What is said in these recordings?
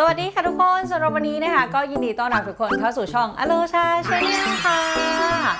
สวัสดีค่ะทุกคนสำหรับวันนี้นะคะ ก็ยินดีต้อนรับทุกคนเข้าสู่ช่องอโลชาชาแนลค่ะ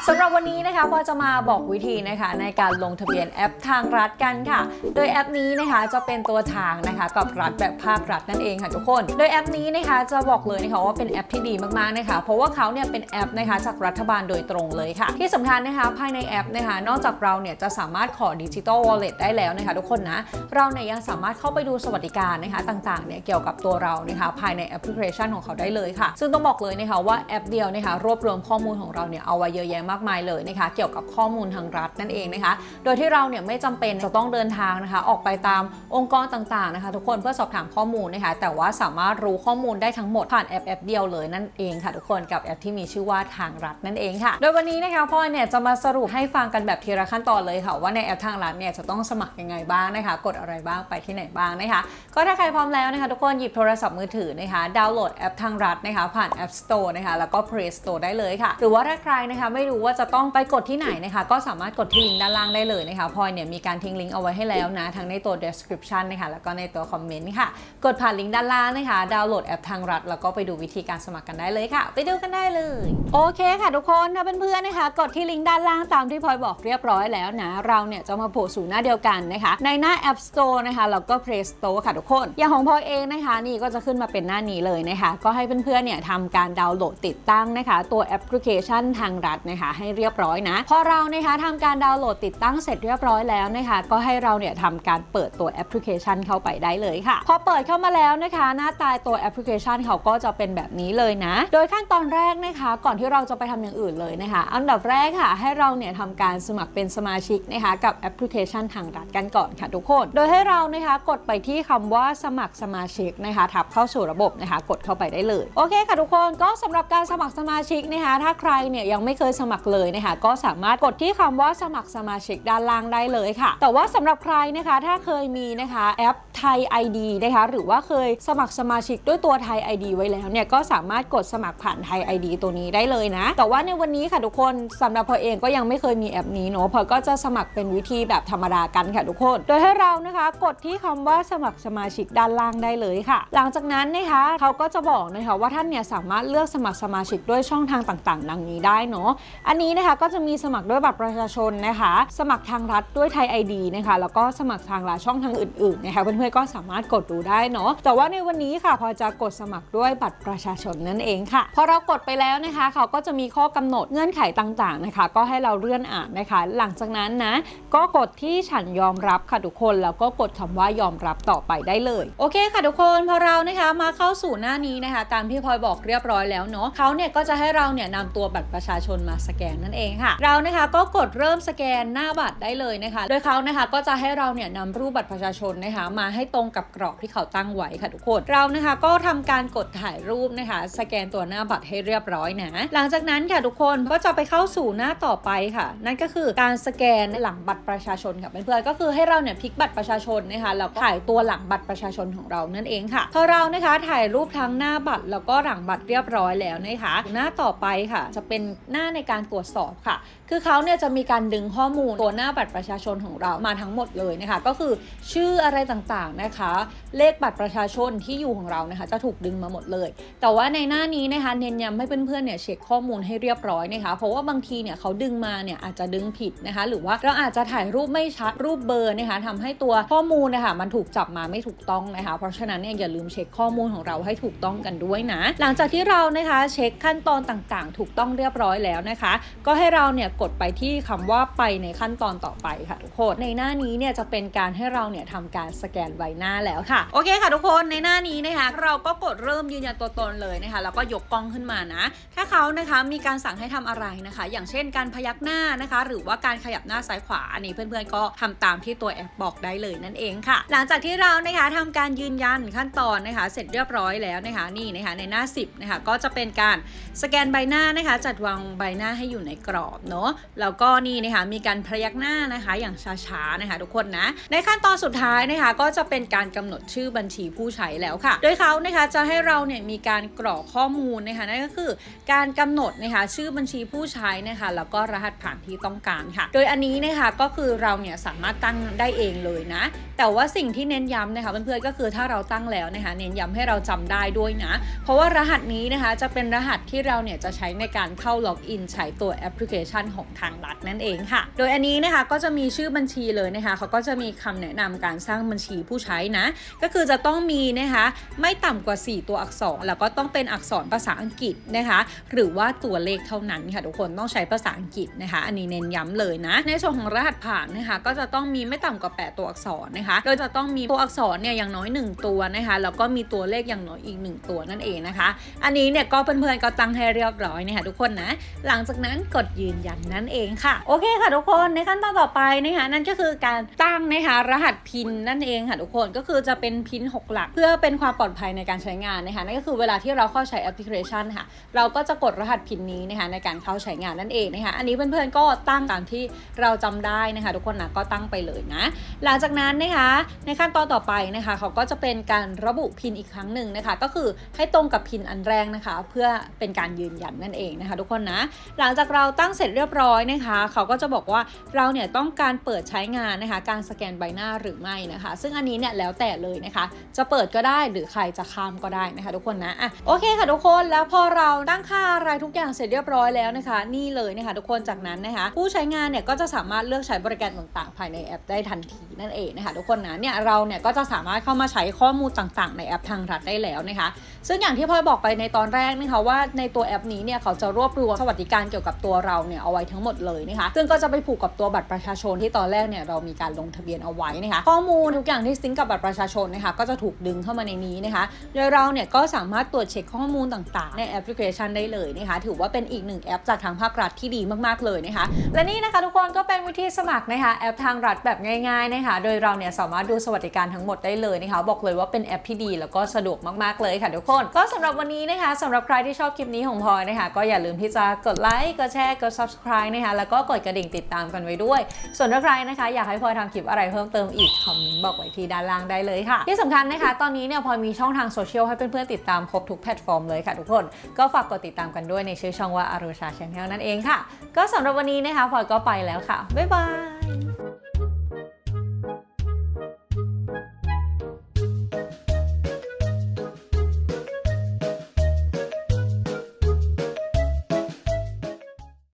สำหรับวันนี้นะคะพอจะมาบอกวิธีนะคะ ในการลงทะเบียนแอปทางรัฐกันค่ะ โดยแอปนี้นะคะจะเป็นตัวทางนะคะกับรัฐแบบภาครัฐนั่นเองค่ะทุกคน โดยแอปนี้นะคะจะบอกเลยนะคะว่าเป็นแอปที่ดีมากๆนะคะ เพราะว่าเขาเนี่ยเป็นแอปนะคะจากรัฐบาลโดยตรงเลยค่ะ ที่สำคัญนะคะภายในแอปนะคะ นอกจากเราเนี่ยจะสามารถขอดิจิ t a ลวอลเล็ตได้แล้วนะคะ ทุกคนนะเราเนี่ยยังสามารถเข้าไปดูสวัสดิการนะคะต่างๆเนี่ยเกี่ยวกับตัวเรานะคะภายในแอปพลิเคชันของเขาได้เลยค่ะ ซึ่งต้องบอกเลยนะคะว่าแอปเดียวนะคะรวบรวมข้อมูลของเราเนี่ยเอาไว้เยอะแยะมากมายเลยนะคะเกี่ยวกับข้อมูลทางรัฐนั่นเองนะคะ โดยที่เราเนี่ยไม่จำเป็นจะต้องเดินทางนะคะออกไปตามองค์กรต่างๆนะคะทุกคนเพื่อสอบถามข้อมูลนะคะแต่ว่าสามารถรู้ข้อมูลได้ทั้งหมดผ่านแอปแอปเดียวเลยนั่นเองค่ะทุกคนกับแอปที่มีชื่อว่าทางรัฐนั่นเองค่ะ โดยวันนี้นะคะพ่อเนี่ยจะมาสรุปให้ฟังกันแบบทีละขั้นตอนเลยค่ะว่าในแอปทางรัฐเนี่ยจะต้องสมัครยังไงบ้างนะคะ กดอะไรบ้างไปที่ไหนบ้างนะคะ ก็ถ้าใครพร้อมแล้วนะคะทุกคนหยิบโทรศัพท์มือถือนะคะดาวน์โหลดแอปทางรัฐนะคะผ่าน App Store นะคะแล้วก็ Play Store ได้เลยค่ะ หรือว่าถ้าใครนะคะไม่รู้ว่าจะต้องไปกดที่ไหนนะคะก็สามารถกดที่ลิงก์ด้านล่างได้เลยนะคะพลอยเนี่ยมีการทิ้งลิงก์เอาไว้ให้แล้วนะทั้งในตัว description นะคะแล้วก็ในตัวคอมเมนต์ค่ะ กดผ่านลิงก์ด้านล่างนะคะดาวน์โหลดแอปทางรัฐแล้วก็ไปดูวิธีการสมัครกันได้เลยค่ะ ไปดูกันได้เลย โอเคค่ะทุกคนถ้าเพื่อนๆนะคะ กดที่ลิงก์ด้านล่างตามที่พลอยบอกเรียบร้อยแล้วนะเราเนี่ยจะมาโผล่สู่หน้าเดียวกันนะคะ ในหน้า App Store นะคะแล้วก็ Play Store ค่ะทุกคนอย่างของพลอยเองนะคะนี่ก็จะขึ้นมาเป็นหน้านี้เลยนะคะ ก็ให้เพื่อนๆเนี่ยทำการดาวน์โหลดติดตั้งนะคะ ตัวแอปพลิเคชันทางรัฐนะคะ ให้เรียบร้อยนะ พอเรานะคะทำการดาวน์โหลดติดตั้งเสร็จเรียบร้อยแล้วนะคะ ก็ให้เราเนี่ยทำการเปิดตัวแอปพลิเคชันเข้าไปได้เลยค่ะ พอเปิดเข้ามาแล้วนะคะ หน้าตาตัวแอปพลิเคชันเขาก็จะเป็นแบบนี้เลยนะ โดยขั้นตอนแรกนะคะ ก่อนที่เราจะไปทำอย่างอื่นเลยนะคะ อันดับแรกค่ะ ให้เราเนี่ยทำการสมัครเป็นสมาชิกนะคะ กับแอปพลิเคชันทางรัฐกันก่อนค่ะทุกคน โดยให้เรานะคะกดไปที่คำว่าสมัครสมาชิกนะคะทับเข้าสู่ระบบนะคะ กดเข้าไปได้เลย โอเคค่ะทุกคนก็สำหรับการสมัครสมาชิกนะคะ ถ้าใครเนี่ยยังไม่เคยสมัครเลยนะคะ ก็สามารถกดที่คำว่าสมัครสมาชิกด้านล่างได้เลยค่ะ แต่ว่าสำหรับใครนะคะถ้าเคยมีนะคะแอปไทย ID นะคะ หรือว่าเคยสมัครสมาชิกด้วยตัวไทย ID ไว้แล้วเนี่ยก็สามารถกดสมัครผ่านไทย ID ตัวนี้ได้เลยนะ แต่ว่าในวันนี้ค่ะทุกคนสำหรับพอเองก็ยังไม่เคยมีแอปนี้เนาะพอก็จะสมัครเป็นวิธีแบบธรรมดากันค่ะทุกคน โดยให้เรานะคะกดที่คำว่าสมัครสมาชิกด้านล่างได้เลยค่ะ หลังจากนั้นนะคะเขาก็จะบอกนะคะว่าท่านเนี่ยสามารถเลือกสมัครสมาชิกด้วยช่องทางต่างๆ ดังนี้ได้เนาะอันนี้นะคะก็จะมีสมัครด้วยบัตรประชาชนนะคะ สมัครทางรัฐด้วยไทย ID นะคะแล้วก็สมัครทางรัฐช่องทางอื่นๆนะคะเพื่อนๆก็สามารถกดดูได้เนาะแต่ว่าในวันนี้ค่ะพอจะกดสมัครด้วยบัตรประชาชนนั่นเองค่ะพอเรากดไปแล้วนะคะเขาก็จะมีข้อกำหนดเงื่อนไขต่างๆนะคะ ก็ให้เราเลื่อนอ่านนะคะ หลังจากนั้นนะก็กดที่ฉันยอมรับค่ะทุกคนแล้วก็กดคำว่ายอมรับต่อไปได้เลย โอเคค่ะทุกคนพอเรานะคะมาเข้าสู่หน้านี้นะคะ ตามที่พลอยบอกเรียบร้อยแล้วเนาะเขาเนี่ยก็จะให้เราเนี่ยนำตัวบัตรประชาชนมาสแกนนั่นเองค่ะ เรานะคะก็กดเริ่มสแกนหน้าบัตรได้เลยนะคะ โดยเขานะคะก็จะให้เราเนี่ยนำรูปบัตรประชาชนนะคะ มาให้ตรงกับกรอบที่เขาตั้งไว้ค่ะทุกคนเรานะคะก็ทำการกดถ่ายรูปนะคะ สแกนตัวหน้าบัตรให้เรียบร้อยนะหลังจากนั้นค่ะทุกคนก็จะไปเข้าสู่หน้าต่อไปค่ะ นั่นก็คือการสแกนหลังบัตรประชาชนค่ะเพื่อนๆก็คือให้เราเนี่ยพลิกบัตรประชาชนนะคะแล้วถ่ายตัวหลังบัตรประชาชนของเรานั่นเองค่ะพอเรานะคะ ถ่ายรูปทั้งหน้าบัตรแล้วก็หลังบัตรเรียบร้อยแล้วนะคะหน้าต่อไปค่ะ จะเป็นหน้าในการตรวจสอบค่ะ คือเขาเนี่ยจะมีการดึงข้อมูลตัวหน้าบัตรประชาชนของเรามาทั้งหมดเลยนะคะ ก็คือชื่ออะไรต่างๆนะคะ เลขบัตรประชาชนที่อยู่ของเรานะคะ จะถูกดึงมาหมดเลย แต่ว่าในหน้านี้นะคะเน้นย้ำให้เพื่อนๆเนี่ยเช็คข้อมูลให้เรียบร้อยนะคะ เพราะว่าบางทีเนี่ยเขาดึงมาเนี่ยอาจจะดึงผิดนะคะ หรือว่าเราอาจจะถ่ายรูปไม่ชัดรูปเบอร์นะคะทำให้ตัวข้อมูลนะคะมันถูกจับมาไม่ถูกต้องนะคะ เพราะฉะนั้นเนี่ยอย่าลืมเช็คข้ออมูลของเราให้ถูกต้องกันด้วยนะ หลังจากที่เรานะคะเช็คขั้นตอนต่างๆ ถูกต้องเรียบร้อยแล้วนะคะ ก็ให้เราเนี่ยกดไปที่คำว่าไปในขั้นตอนต่อไปค่ะทุกคนในหน้านี้เนี่ยจะเป็นการให้เราเนี่ยทำการสแกนใบหน้าแล้วค่ะโอเคค่ะทุกคนในหน้านี้นะคะ เราก็กดเริ่มยืนยันตัวตนเลยนะคะแล้วก็ยกกล้องขึ้นมานะ ถ้าเขานะคะมีการสั่งให้ทำอะไรนะคะ อย่างเช่นการพยักหน้านะคะ หรือว่าการขยับหน้าซ้ายขวาอันนี้เพื่อนๆก็ทำตามที่ตัวแอปบอกได้เลยนั่นเองค่ะ หลังจากที่เรานะคะทำการยืนยันขั้นตอนนะคะเสร็จเรียบร้อยแล้วนะคะนี่นะคะในหน้า 10นะคะก็จะเป็นการสแกนใบหน้านะคะ จัดวางใบหน้าให้อยู่ในกรอบเนาะแล้วก็นี่นะคะมีการพยักหน้านะคะอย่างช้าๆนะคะ ทุกคนนะในขั้นตอนสุดท้ายนะคะก็จะเป็นการกำหนดชื่อบัญชีผู้ใช้แล้วค่ะ โดยเขานะคะจะให้เราเนี่ยมีการกรอกข้อมูลนะคะนั่นก็คือการกำหนดนะคะชื่อบัญชีผู้ใช้นะคะแล้วก็รหัสผ่านที่ต้องการค่ะ โดยอันนี้นะคะก็คือเราเนี่ยสามารถตั้งได้เองเลยนะ แต่ว่าสิ่งที่เน้นย้ำนะคะเพื่อนๆก็คือถ้าเราตั้งแล้วนะคะเน้นย้ำำให้เราจำได้ด้วยนะ เพราะว่ารหัสนี้นะคะจะเป็นรหัสที่เราเนี่ยจะใช้ในการเข้าล็อกอินใช้ตัวแอปพลิเคชันของทางรัฐนั่นเองค่ะ โดยอันนี้นะคะก็จะมีชื่อบัญชีเลยนะคะเขาก็จะมีคำแนะนำการสร้างบัญชีผู้ใช้นะ ก็คือจะต้องมีนะคะไม่ต่ำกว่า 4 ตัวอักษร แล้วก็ต้องเป็นอักษรภาษาอังกฤษนะคะ หรือว่าตัวเลขเท่านั้นค่ะทุกคนต้องใช้ภาษาอังกฤษนะคะ อันนี้เน้นย้ำเลยนะ ในส่วนของรหัสผ่านนะคะ ก็จะต้องมีไม่ต่ำกว่า 8 ตัวอักษรนะคะโดยจะต้องมีตัวอักษรเนี่ยอย่างน้อย 1 ตัวนะคะแล้วก็มีตัวัวเลขอย่างน้อยอีก 1 ตัวนั่นเองนะคะ อันนี้เนี่ยก็เพื่อนๆก็ตั้งให้เรียบร้อยนะคะทุกคนนะ หลังจากนั้นกดยืนยันนั่นเองค่ะ โอเคค่ะทุกคนในขั้นตอนต่อไปนะคะนั่นก็คือการตั้งนะคะรหัสพินนั่นเองค่ะทุกคนก็คือจะเป็นพิน6 หลัก เพื่อเป็นความปลอดภัยในการใช้งานนะคะนั่นก็คือเวลาที่เราเข้าใช้แอปพลิเคชันค่ะ เราก็จะกดรหัสพินนี้นะคะในการเข้าใช้งานนั่นเองนะคะอันนี้เพื่อนๆก็ตั้งตามที่เราจำได้นะคะ ทุกคนนะก็ตั้งไปเลยนะ หลังจากนั้นนะคะในขั้นตอนต่อไปนะคะเขาก็จะเป็นการระบุพินอีกครั้งหนึ่งนะคะ ก็คือให้ตรงกับพินอันแรกนะคะ เพื่อเป็นการยืนยันนั่นเองนะคะ ทุกคนนะ หลังจากเราตั้งเสร็จเรียบร้อยนะคะ เขาก็จะบอกว่าเราเนี่ยต้องการเปิดใช้งานนะคะ การสแกนใบหน้าหรือไม่นะคะ ซึ่งอันนี้เนี่ยแล้วแต่เลยนะคะ จะเปิดก็ได้หรือใครจะข้ามก็ได้นะคะ ทุกคนนะอะโอเคค่ะทุกคนแล้วพอเราตั้งค่าอะไรทุกอย่างเสร็จเรียบร้อยแล้วนะคะ นี่เลยนะคะ ทุกคนจากนั้นนะคะ ผู้ใช้งานเนี่ยก็จะสามารถเลือกใช้บริการต่างๆ ภายในแอปได้ทันทีนั่นเองนะคะ ทุกคนนะเนี่ยเราเนี่ยก็จะสามารถเข้ามาใช้ข้อมูลต่างๆ ในแอปทางรัฐได้แล้วนะคะ ซึ่งอย่างที่พลอยบอกไปในตอนแรกนะคะว่าในตัวแอปนี้เนี่ยเขาจะรวบรวมสวัสดิการเกี่ยวกับตัวเราเนี่ยเอาไว้ทั้งหมดเลยนะคะ ซึ่งก็จะไปผูกกับตัวบัตรประชาชนที่ตอนแรกเนี่ยเรามีการลงทะเบียนเอาไว้นะคะ ข้อมูลทุกอย่างที่ซิงก์กับบัตรประชาชนนะคะก็จะถูกดึงเข้ามาในนี้นะคะ โดยเราเนี่ยก็สามารถตรวจเช็คข้อมูลต่างๆ ในแอปพลิเคชันได้เลยนะคะ ถือว่าเป็นอีกหนึ่งแอปจากทางภาครัฐที่ดีมากๆเลยนะคะ และนี่นะคะทุกคนก็เป็นวิธีสมัครนะคะแอปทางรัฐแบบง่ายๆนะคะ โดยเราเนี่ยสามารถดูสวัสดิการทั้งหมดได้เลยนะคะ บอกเลยว่าเป็นแอปที่ดีแล้วก็สะดวกมากๆเลยค่ะทุกคน ก็สำหรับวันนี้นะคะสำหรับใครที่ชอบคลิปนี้ของพลอยนะคะ ก็อย่าลืมที่จะกดไลค์กดแชร์กด subscribe นะคะแล้วก็กดกระดิ่งติดตามกันไว้ด้วย ส่วนถ้าใครนะคะอยากให้พลอยทำคลิปอะไรเพิ่มเติมอีกคอมเมนต์บอกไว้ที่ด้านล่างได้เลยค่ะ ที่สำคัญนะคะ ตอนนี้เนี่ยพลอยมีช่องทางโซเชียลให้เพื่อนๆติดตามครบทุกแพลตฟอร์มเลยค่ะทุกคนก็ฝากกดติดตามกันด้วยในชื่อช่องว่าอารุชาชาแนลนั่นเองค่ะ ก็สำหรับวันนี้นะคะพลอยก็ไปแล้วค่ะบ๊ายบาย